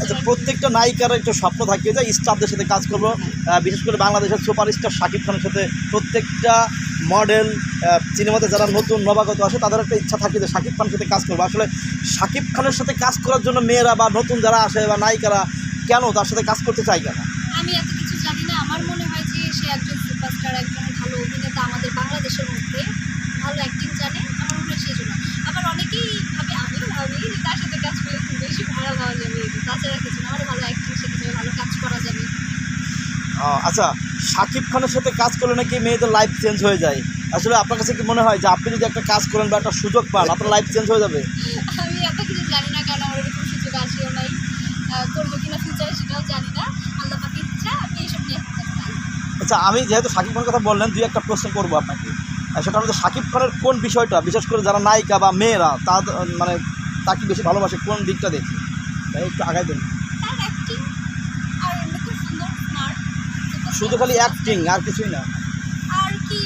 আচ্ছা প্রত্যেকটা নায়িকার একটা স্বপ্ন থাকে যে স্টারদের সাথে কাজ করব। বিশেষ করে বাংলাদেশের সুপারস্টার শাকিব খানের সাথে প্রত্যেকটা মডেল সিনেমাতে যারা নতুন নবাগত আসে, তাদের একটা ইচ্ছা থাকে যে শাকিব খানের সাথে কাজ করব। আসলে শাকিব খানের সাথে কাজ করার জন্য মেয়েরা বা নতুন যারা আসে বা নায়িকারা কেন তার সাথে কাজ করতে চায় কেন? আমি এত কিছু জানি না। আমার মনে হয় যে সে একজন সুপারস্টার একজন ভালো অভিনেতা আমাদের বাংলাদেশের মধ্যে ভালো অ্যাক্টিং জানে আমার মনে হয় সেই জন্য আবার অনেকেই ভাবে আমিও ভাবি যে তার সাথে কাজ করলে খুব বেশি ভাড়া পাওয়া যাবে তাছাড়া কিছু না আমার ভালো অ্যাক্টিং শেখা যাবে ভালো কাজ করা যাবে আহ, আচ্ছা শাকিব খানের সাথে কাজ করলে নাকি মেয়েদের লাইফ চেঞ্জ হয়ে যায়? আসলে আপনার কাছে কি মনে হয় যে আপনি যদি একটা কাজ করেন বা একটা সুযোগ পান আপনার লাইফ চেঞ্জ হয়ে যাবে? আমি এত কিছু জানি না কারণ আমার এরকম সুযোগ আসেও নাই। করব কিনা ফিউচারে সেটাও জানি না। আল্লাহ পাখির ইচ্ছা আমি এইসব নিয়ে এখন জানি না। আচ্ছা আমি যেহেতু শাকিব খানের কথা বললেন দুই একটা প্রশ্ন করব আপনাকে। সেটা হলো যে শাকিব খানের কোন বিষয়টা বিশেষ করে যারা নায়িকা বা মেয়েরা তার মানে তাকে বেশি ভালোবাসে কোন দিকটা দেখি? তাই একটু আগাই দেন তার অ্যাক্টিং আর এমনি খুব সুন্দর স্মার্ট শুধু খালি অ্যাক্টিং আর কিছুই না। আর কি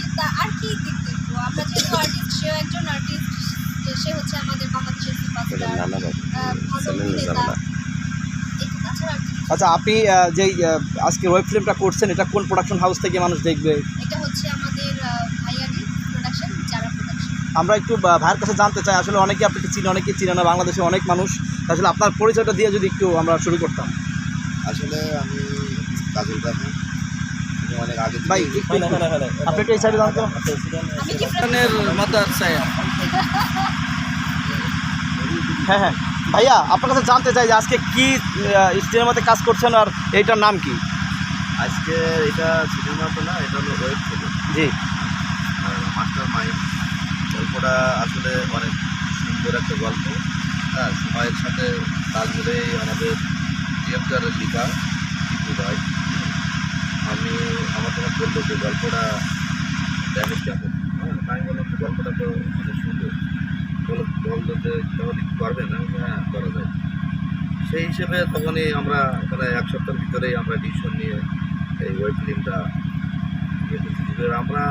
আর কি দিক দেখব? আমরা যেহেতু আর্টিস্ট সেও একজন আর্টিস্ট সে হচ্ছে আমাদের বাংলাদেশের সুপারস্টার ভালো অভিনেতা? আচ্ছা আপনি যেই আজকে ওয়েব ফিল্মটা করছেন এটা কোন প্রোডাকশন হাউস থেকে মানুষ দেখবে? এটা হচ্ছে আমাদের ভাইয়ারি প্রোডাকশন যারা প্রোডাকশন আমরা একটু ভাইয়ের কাছে জানতে চাই আসলে অনেকে আপনাকে চিনে অনেকে চিনে না বাংলাদেশে অনেক মানুষ। আসলে আপনার পরিচয়টা দিয়ে যদি একটু আমরা শুরু করতাম। আসলে আমি কাজল রাখি ভাই আপনি একটু এই সাইডে হ্যাঁ হ্যাঁ। ভাইয়া আপনার কাছে জানতে চাই যে আজকে কি সিনেমাতে কাজ করছেন আর এইটার নাম কি? আজকে এটা সিনেমা তো না এটা হলো ওয়েব ফিল্ম জি। Master mind. গল্পটা আসলে অনেক সুন্দর একটা গল্প। হ্যাঁ সময়ের সাথে তাল মিলে আমাদের ডিরেক্টরের লেখা ভাই আমি আমার তোমার বলল যে গল্পটা ড্যামেজ কেমন আমি বললাম যে গল্পটা তো অনেক সুন্দর। বলল বলল যে তাহলে কি করবে না হ্যাঁ করা যায়। সেই হিসেবে তখনই আমরা মানে এক সপ্তাহের ভিতরেই আমরা ডিসিশন নিয়ে এই ওয়েব ফিল্মটা আমরা,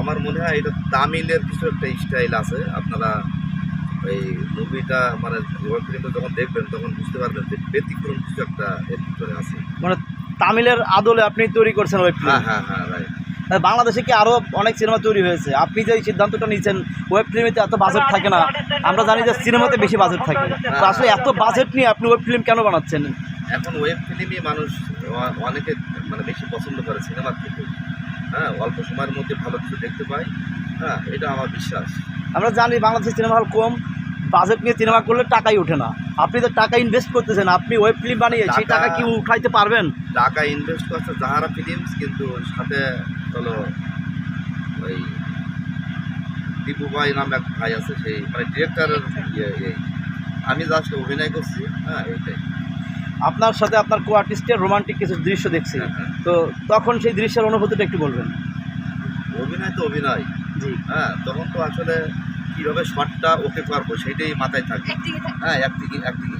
আমার মনে হয় এটা তামিলের কিছু একটা স্টাইল আছে। আপনারা এই মুভিটা মানে ওয়েব ফিল্মটা যখন দেখবেন, তখন বুঝতে পারবেন যে ব্যতিক্রম কিছু একটা এর ভিতরে আছে। মানে তামিলের আদলে আপনি তৈরি করছেন ওয়েব ফিল্ম হ্যাঁ হ্যাঁ হ্যাঁ বাংলাদেশে কি আরও অনেক সিনেমা তৈরি হয়েছে? আপনি যে এই সিদ্ধান্তটা নিয়েছেন ওয়েব ফিল্মেতে এত বাজেট থাকে না। আমরা জানি যে সিনেমাতে বেশি বাজেট থাকে। তো আসলে এত বাজেট নিয়ে আপনি ওয়েব ফিল্ম কেন বানাচ্ছেন? এখন ওয়েব ফিল্মই মানুষ অনেকে মানে বেশি পছন্দ করে সিনেমার থেকে। হ্যাঁ অল্প সময়ের মধ্যে ভালো কিছু দেখতে পাই হ্যাঁ এটা আমার বিশ্বাস। আমরা জানি বাংলাদেশের সিনেমা হল কম বাজেট নিয়ে সিনেমা করলে টাকাই ওঠে না। আপনি তো টাকা ইনভেস্ট করতেছেন আপনি ওয়েব ফিল্ম বানিয়ে সেই টাকা- কি উঠাইতে পারবেন? টাকা ইনভেস্ট করছে জাহারা ফিলিমস কিন্তু সাথে হলো ওই টিপু ভাই নামে এক ভাই আছে সেই মানে ডিরেক্টরের ইয়ে এই আমি জাস্ট অভিনয় করছি হ্যাঁ এইটাই। আপনার সাথে আপনার কো আর্টিস্টের রোমান্টিক কিছু দৃশ্য দেখছি। হ্যাঁ, হ্যাঁ। তো তখন সেই দৃশ্যের অনুভূতিটা একটু বলবেন। অভিনয় তো অভিনয়। জি। হ্যাঁ তখন তো আসলে কীভাবে শটটা ওকে করব সেটাই মাথায় থাকে। হ্যাঁ একদিকে একদিকে।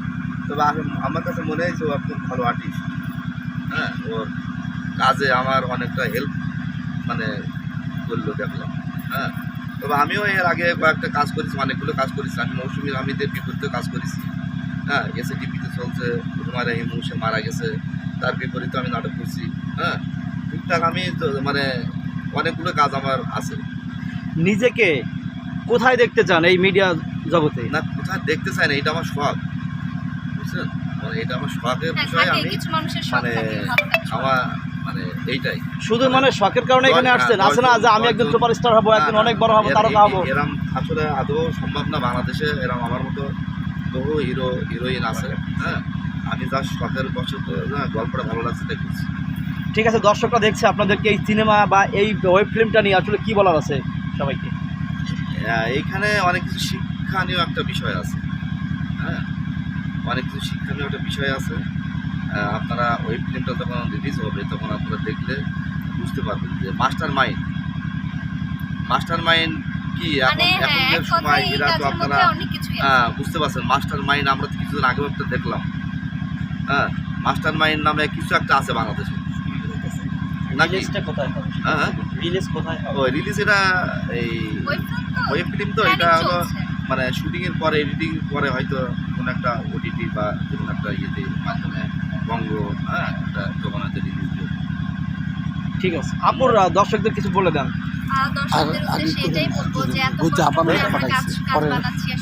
তবে আমি- আমার কাছে মনে হয়েছে ও একজন ভালো আর্টিস্ট হ্যাঁ ওর কাজে আমার অনেকটা হেল্প মানে করল দেখলাম। হ্যাঁ তবে আমিও এর আগে কয়েকটা কাজ করেছি অনেকগুলো কাজ করেছি। আমি মৌসুমী আমিদের বিপরীতে কাজ করেছি। হ্যাঁ এসে টিভিতে চলছে হুমার রাহিম সে মারা গেছে তার বিপরীতে আমি নাটক করছি। হ্যাঁ টুকটাক আমি তো- মানে অনেকগুলো কাজ আমার আছে। নিজেকে কোথায় দেখতে চান এই মিডিয়া জগতে? না কোথায় দেখতে চাই না এটা আমার শখ। বুঝছেন? মানে এটা আমার শখের হ্যাঁ বিষয় আমি কিছু মানুষের শখ মানে। আমার মানে এইটাই। শুধু মানে শখের কারণে এখানে আসছেন? আছে না যে আমি একজন সুপারস্টার হব একদিন না, না, অনেক বড় হব তারকা এই- এরম আসলে আদৌ সম্ভব না বাংলাদেশে এরম আমার মতো বহু হিরো হিরোইন আছে। হ্যাঁ আমি শখের গল্পটা ভালো লাগছে ঠিক আছে দর্শকরা দেখছে আপনাদেরকে এই সিনেমা বা এই ওয়েব ফিল্মটা নিয়ে আসলে কি বলার আছে সবাইকে? এইখানে অনেক কিছু শিক্ষণীয় একটা বিষয় আছে। হ্যাঁ অনেক কিছু শিক্ষণীয় একটা বিষয় আছে। আপনারা ওই ফিল্মটা যখন রিলিজ হবে তখন আপনারা দেখলে বুঝতে পারবেন যে মাস্টার মাইন্ড মাস্টার মাইন্ড কি? এখন মানে হ্যাঁ এখনকার সময় এরা তো আপনারা। হ্যাঁ বুঝতে পারছেন মাস্টার মাইন্ড আমরা তো কিছুদিন আগেও একটা দেখলাম। হ্যাঁ মাস্টার মাইন্ড নামে কিছু একটা আছে বাংলাদেশে। নাকি? কোথায়? হ্যাঁ হ্যাঁ। রিলিজ কোথায় ওই রিলিজ এটা এই ওয়েব ফিল্ম তো এটা হলো মানে পরে এডিটিং পরে হয়তো একটা ওটিটি বা একটা ইয়েতে মাধ্যমে বঙ্গ হ্যাঁ একটা রিলিজ ঠিক আছে। আপুর দর্শকদের কিছু বলে দেন।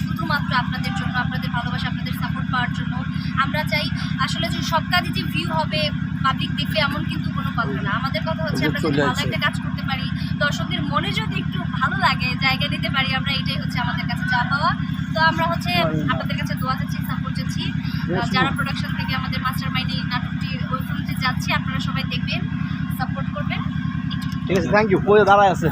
শুধুমাত্র আপনাদের জন্য আপনাদের ভালোবাসা আপনাদের সাপোর্ট পাওয়ার জন্য আমরা চাই। আসলে যে সব কাজে যে ভিউ হবে পাবলিক দেখবে এমন কিন্তু কথা না। আমাদের কথা হচ্ছে আমরা যদি ভালো একটা কাজ করতে পারি দর্শকদের মনে যদি একটু ভালো লাগে জায়গা দিতে পারি আমরা এটাই হচ্ছে আমাদের কাছে চা পাওয়া। তো আমরা হচ্ছে আপনাদের কাছে দোয়া চাচ্ছি সাপোর্ট চাচ্ছি। যারা প্রোডাকশন থেকে আমাদের মাস্টার মাইন্ড এই নাটকটি ওই ফিল্মটি যাচ্ছি আপনারা সবাই দেখবেন সাপোর্ট করবেন। ঠিক আছে থ্যাংক ইউ দাঁড়ায় আছে।